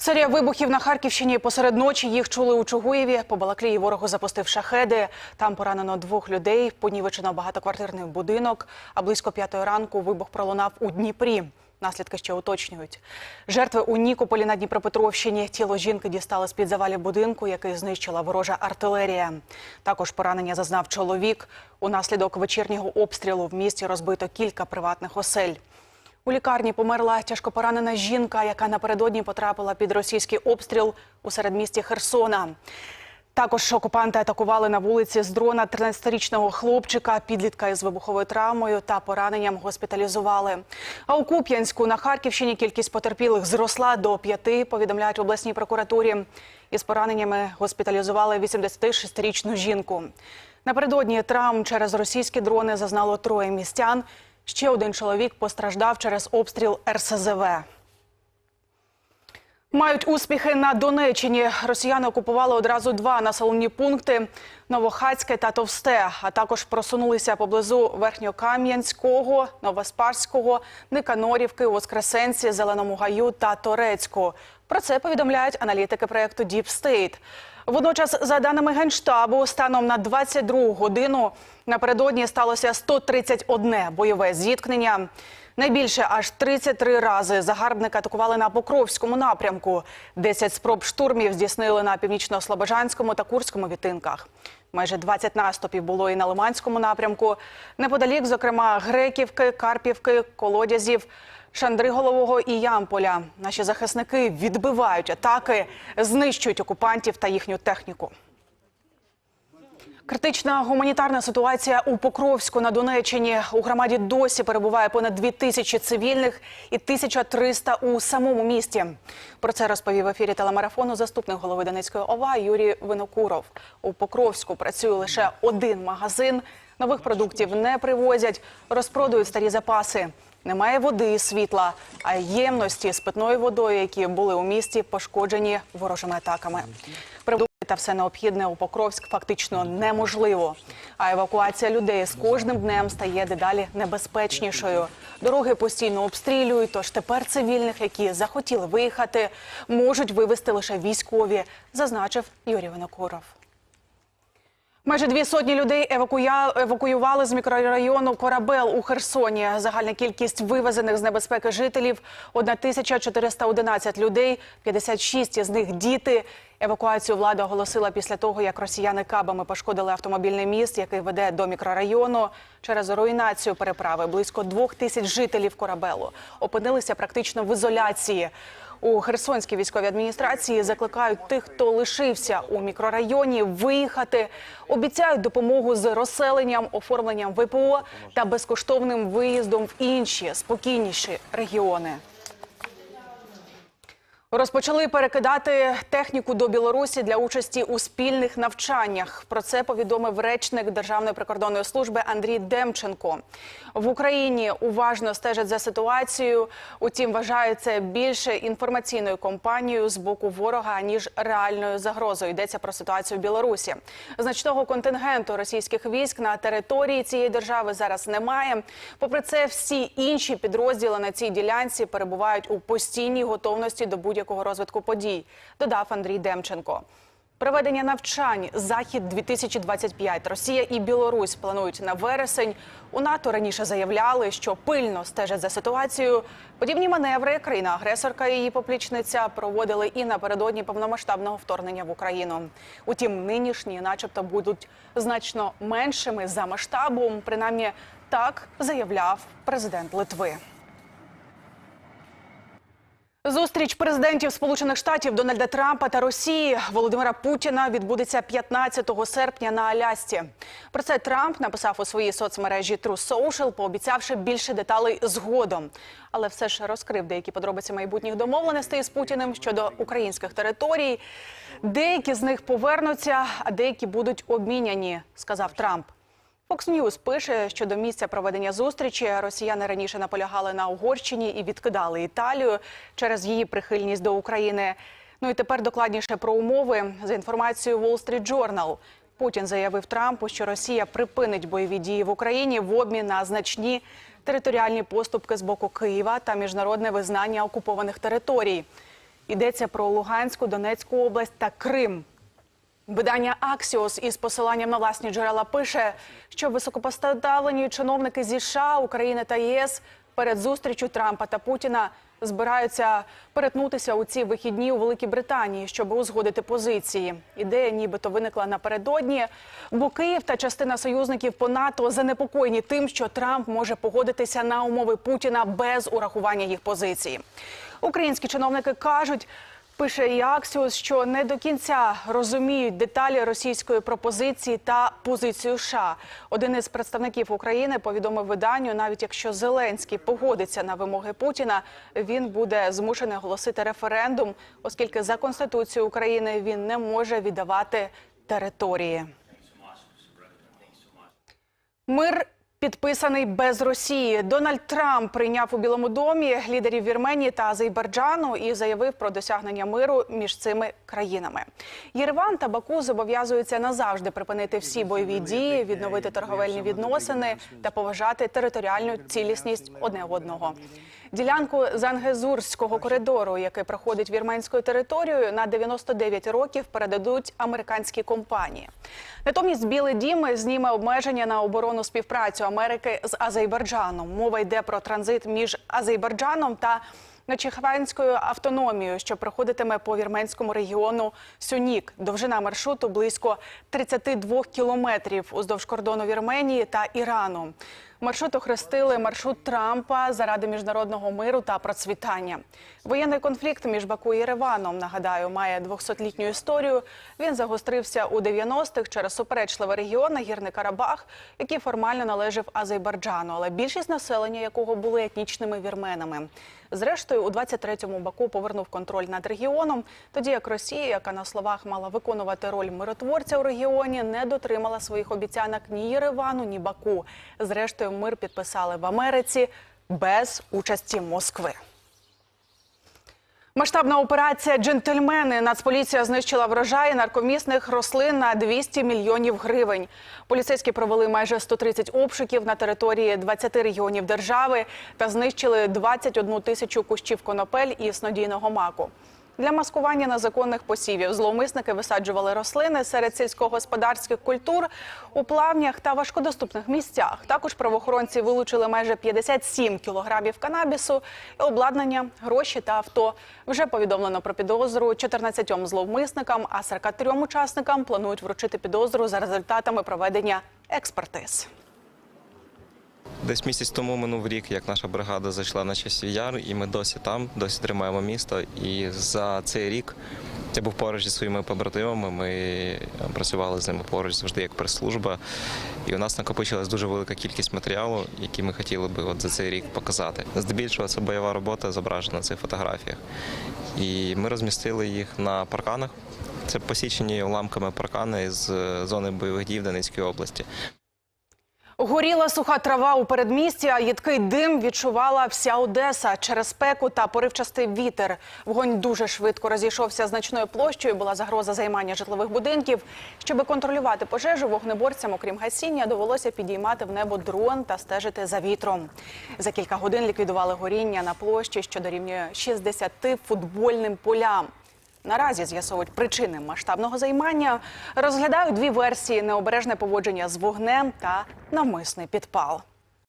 Серія вибухів на Харківщині посеред ночі їх чули у Чугуєві. По Балаклії ворогу запустив шахеди. Там поранено двох людей. Понівечено багатоквартирний будинок. А близько п'ятої ранку вибух пролунав у Дніпрі. Наслідки ще уточнюють. Жертви у Нікополі на Дніпропетровщині. Тіло жінки дістали з під завалів будинку, який знищила ворожа артилерія. Також поранення зазнав чоловік. Унаслідок вечірнього обстрілу в місті розбито кілька приватних осель. У лікарні померла тяжкопоранена жінка, яка напередодні потрапила під російський обстріл у середмісті Херсона. Також окупанти атакували на вулиці з дрона 13-річного хлопчика, підлітка із вибуховою травмою та пораненням госпіталізували. А у Куп'янську на Харківщині кількість потерпілих зросла до п'яти, повідомляють в обласній прокуратурі. Із пораненнями госпіталізували 86-річну жінку. Напередодні травм через російські дрони зазнало троє містян. Ще один чоловік постраждав через обстріл РСЗВ. Мають успіхи на Донеччині. Росіяни окупували одразу два населені пункти Новохацьке та Товсте, а також просунулися поблизу Верхньокам'янського, Новоспарського, Никанорівки, Воскресенці, Зеленому Гаю та Торецьку. Про це повідомляють аналітики проєкту State. Водночас, за даними Генштабу, станом на 22 годину напередодні сталося 131 бойове зіткнення. Найбільше аж 33 рази загарбники атакували на Покровському напрямку. 10 спроб штурмів здійснили на північно-слобожанському та Курському відтинках. Майже 20 наступів було і на Лиманському напрямку. Неподалік, зокрема, Греківки, Карпівки, Колодязів, Шандриголового і Ямполя. Наші захисники відбивають атаки, знищують окупантів та їхню техніку. Критична гуманітарна ситуація у Покровську на Донеччині. У громаді досі перебуває понад 2 тисячі цивільних і 1300 у самому місті. Про це розповів в ефірі телемарафону заступник голови Донецької ОВА Юрій Винокуров. У Покровську працює лише один магазин. Нових продуктів не привозять, розпродають старі запаси. Немає води і світла, а ємності з питною водою, які були у місті, пошкоджені ворожими атаками. Прибути та все необхідне у Покровськ фактично неможливо. А евакуація людей з кожним днем стає дедалі небезпечнішою. Дороги постійно обстрілюють. Тож тепер цивільних, які захотіли виїхати, можуть вивезти лише військові, зазначив Юрій Винокуров. Майже дві сотні людей евакуювали з мікрорайону Корабел у Херсоні. Загальна кількість вивезених з небезпеки жителів – 1411 людей, 56 із них – діти. Евакуацію влада оголосила після того, як росіяни кабами пошкодили автомобільний міст, який веде до мікрорайону. Через руйнацію переправи близько двох тисяч жителів Корабелу опинилися практично в ізоляції. У Херсонській військовій адміністрації закликають тих, хто лишився у мікрорайоні, виїхати. Обіцяють допомогу з розселенням, оформленням ВПО та безкоштовним виїздом в інші спокійніші регіони. Розпочали перекидати техніку до Білорусі для участі у спільних навчаннях. Про це повідомив речник Державної прикордонної служби Андрій Демченко. В Україні уважно стежать за ситуацією. Утім, вважають більше інформаційною кампанією з боку ворога ніж реальною загрозою. Йдеться про ситуацію в Білорусі. Значного контингенту російських військ на території цієї держави зараз немає. Попри це, всі інші підрозділи на цій ділянці перебувають у постійній готовності до будь-якого розвитку подій. Додав Андрій Демченко. Проведення навчань захід 2025 Росія і Білорусь планують на вересень. У НАТО раніше заявляли, що пильно стежать за ситуацією. Подібні маневри країна-агресорка і її поплічниця проводили і напередодні повномасштабного вторгнення в Україну. Утім, нинішні, начебто, будуть значно меншими за масштабом. Принаймні так заявляв президент Литви. Зустріч президентів Сполучених Штатів Дональда Трампа та Росії Володимира Путіна відбудеться 15 серпня на Алясці. Про це Трамп написав у своїй соцмережі True Social, пообіцявши більше деталей згодом. Але все ж розкрив деякі подробиці майбутніх домовленостей з Путіним щодо українських територій. Деякі з них повернуться, а деякі будуть обміняні, сказав Трамп. Fox News пише, що до місця проведення зустрічі росіяни раніше наполягали на Угорщині і відкидали Італію через її прихильність до України. Ну і тепер докладніше про умови за інформацією Wall Street Journal. Путін заявив Трампу, що Росія припинить бойові дії в Україні в обмін на значні територіальні поступки з боку Києва та міжнародне визнання окупованих територій. Йдеться про Луганську, Донецьку область та Крим. Видання Аксіос із посиланням на власні джерела пише, що високопоставлені чиновники зі США, України та ЄС перед зустрічю Трампа та Путіна збираються перетнутися у ці вихідні у Великій Британії, щоб узгодити позиції. Ідея нібито виникла напередодні, бо Київ та частина союзників по НАТО занепокоєні тим, що Трамп може погодитися на умови Путіна без урахування їх позиції. Українські чиновники кажуть. Пише і Аксіус, що не до кінця розуміють деталі російської пропозиції та позицію США. Один із представників України повідомив виданню, навіть якщо Зеленський погодиться на вимоги Путіна, він буде змушений оголосити референдум, оскільки за конституцією України він не може віддавати території. Мир підписаний без Росії. Дональд Трамп прийняв у Білому домі лідерів Вірменії та Азербайджану і заявив про досягнення миру між цими країнами. Єреван та Баку зобов'язуються назавжди припинити всі бойові дії, відновити торговельні відносини та поважати територіальну цілісність одне одного. Ділянку Зангезурського коридору, який проходить вірменською територією, на 99 років передадуть американські компанії. Натомість Білий Дім зніме обмеження на оборонну співпрацю Америки з Азербайджаном. Мова йде про транзит між Азербайджаном та Начехванською автономією, що проходитиме по вірменському регіону Сюнік. Довжина маршруту близько 32 кілометрів уздовж кордону Вірменії та Ірану. Маршрут охрестили маршрут Трампа заради міжнародного миру та процвітання. Воєнний конфлікт між Баку і Єреваном, нагадаю, має 200-літню історію. Він загострився у 90-х через суперечливий регіон Нагірний Карабах, який формально належав Азербайджану, але більшість населення якого були етнічними вірменами. Зрештою, у 23-му Баку повернув контроль над регіоном, тоді як Росія, яка на словах мала виконувати роль миротворця у регіоні, не дотримала своїх обіцянок ні Єревану, ні Баку. Зрештою, мир підписали в Америці без участі Москви. Масштабна операція Джентльмени. Нацполіція знищила врожаї наркомісних рослин на 200 мільйонів гривень. Поліцейські провели майже 130 обшуків на території 20 регіонів держави та знищили 21 тисячу кущів конопель і снодійного маку. Для маскування незаконних посівів зловмисники висаджували рослини серед сільськогосподарських культур у плавнях та важкодоступних місцях. Також правоохоронці вилучили майже 57 кілограмів канабісу, обладнання, гроші та авто. Вже повідомлено про підозру 14 зловмисникам, а 43 учасникам планують вручити підозру за результатами проведення експертиз. Десь місяць тому минув рік, як наша бригада зайшла на часів яр, і ми досі там, досі тримаємо місто. І за цей рік я був поруч зі своїми побратимами. Ми працювали з ними поруч завжди як прес-служба. І у нас накопичилась дуже велика кількість матеріалу, який ми хотіли би от за цей рік показати. Здебільшого це бойова робота зображена на цих фотографіях. І ми розмістили їх на парканах. Це посічені уламками паркани з зони бойових дій в Донецькій області. Горіла суха трава у передмісті, а їдкий дим відчувала вся Одеса через спеку та поривчастий вітер. Вогонь дуже швидко розійшовся значною площею. Була загроза займання житлових будинків. Щоби контролювати пожежу, вогнеборцям, окрім гасіння, довелося підіймати в небо дрон та стежити за вітром. За кілька годин ліквідували горіння на площі, що дорівнює 60 футбольним полям. Наразі з'ясовують причини масштабного займання, розглядають дві версії: необережне поводження з вогнем та навмисний підпал.